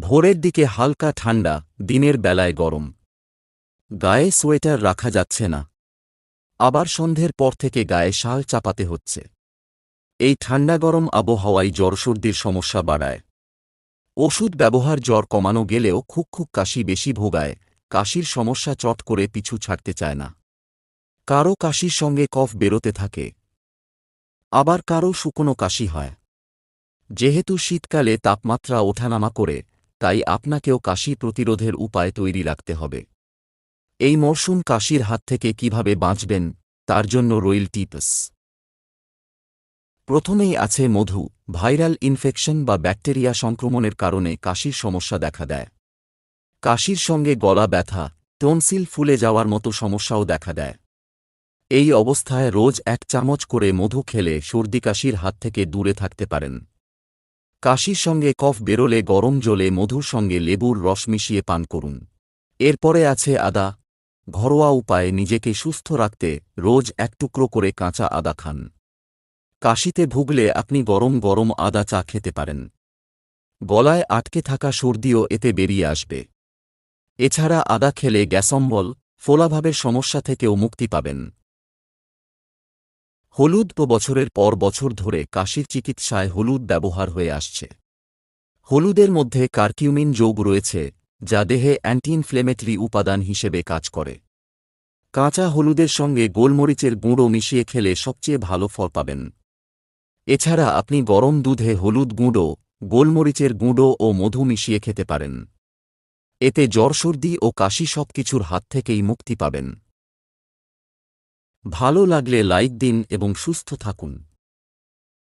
ভোরের দিকে হালকা ঠান্ডা, দিনের বেলায় গরম। গায়ে সোয়েটার রাখা যাচ্ছে না। আবার সন্ধ্যের পর থেকে গায়ে শাল চাপাতে হচ্ছে। এই ঠান্ডা গরম আবহাওয়ায় জ্বরসর্দির সমস্যা বাড়ায়। ওষুধ ব্যবহার জ্বর কমানো গেলেও খুক খুক কাশি বেশি ভোগায়, কাশির সমস্যা চট করে পিছু ছাড়তে চায় না। কারও কাশির সঙ্গে কফ বেরোতে থাকে। আবার কারও শুকনো কাশি হয়। যেহেতু শীতকালে তাপমাত্রা ওঠানামা করে তাই আপনাকেও কাশি প্রতিরোধের উপায় তৈরি রাখতে হবে। এই মরশুম কাশির হাত থেকে কীভাবে বাঁচবেন, তার জন্য রইল টিপস। প্রথমেই আছে মধু, ভাইরাল ইনফেকশন বা ব্যাকটেরিয়া সংক্রমণের কারণে কাশির সমস্যা দেখা দেয়। কাশির সঙ্গে গলা ব্যথা, টনসিল ফুলে যাওয়ার মতো সমস্যাও দেখা দেয়। এই অবস্থায় রোজ এক চামচ করে মধু খেলে সর্দি কাশির হাত থেকে দূরে থাকতে পারেন। কাশির সঙ্গে কফ বেরোলে গরম জলে মধুর সঙ্গে লেবুর রস মিশিয়ে পান করুন। এরপরে আছে আদা। ঘরোয়া উপায়ে নিজেকে সুস্থ রাখতে রোজ এক টুকরো করে কাঁচা আদা খান। কাশিতে ভুগলে আপনি গরম গরম আদা চা খেতে পারেন। গলায় আটকে থাকা সর্দিও এতে বেরিয়ে আসবে। এছাড়া আদা খেলে গ্যাসম্বল, ফোলাভাবের সমস্যা থেকেও মুক্তি পাবেন। হলুদ বছরের পর বছর ধরে কাশির চিকিৎসায় হলুদ ব্যবহার হয়ে আসছে। হলুদের মধ্যে কার্কিউমিন যোগ রয়েছে, যা দেহে অ্যান্টি ইনফ্লেমেটরি উপাদান হিসেবে কাজ করে। কাঁচা হলুদের সঙ্গে গোলমরিচের গুঁড়ো মিশিয়ে খেলে সবচেয়ে ভালো ফল পাবেন। এছাড়া আপনি গরম দুধে হলুদ গুঁড়ো, গোলমরিচের গুঁড়ো ও মধু মিশিয়ে খেতে পারেন। এতে জ্বর সর্দি ও কাশি সবকিছুর হাত থেকেই মুক্তি পাবেন। ভালো লাগলে লাইক দিন এবং সুস্থ থাকুন।